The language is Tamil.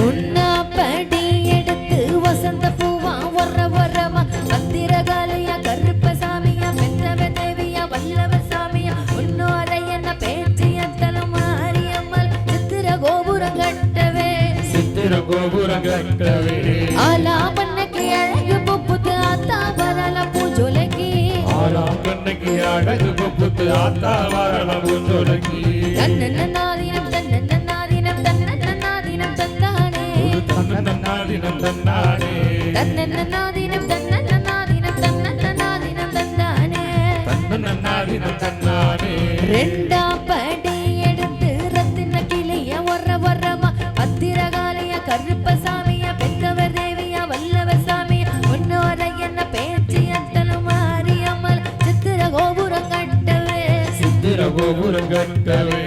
உன்னாப்படி எடுத்து வசந்த பூவா வர வரமா பத்திரகாலையா கருப்பசாமியா பெற்றவ தேவியா வல்லவ சாமியா. உன்னோரை என்ன பேச்சியத்தலம் மாரியம்மல் சித்திர கோபுரம் கட்டவே. சித்திர கோபுரம் கட்டவே. ஆலா பண்ணக்கு அழகு புப்புத்து ஆத்தா வரல பூஜொலகி ஆறாம் கண்ணுக்கு அழகு கொப்புத்து ஆத்தா வரலாம் சொல்லி தன்னன்னாதீனம் தன்னாதினம் தன்னானே. தன்னன்னாதீனம் தன்னன்னாதீனம் தன்னன்னாதீனம் தந்தானே தன்னாதினம் தன்னானே. ரெண்டாம் படி எடுத்து ரத்தின கிளிய வர வரமா பத்திரகாலைய கருப்பசாமிய பெற்றவர் தேவியா வல்லவர் சாமியா உன்னோர என்ன பேச்சு அத்தலும் மாறியம்மல் சித்திர கோபுரம் கட்டவே. சித்திர கோபுரம் கட்டவே.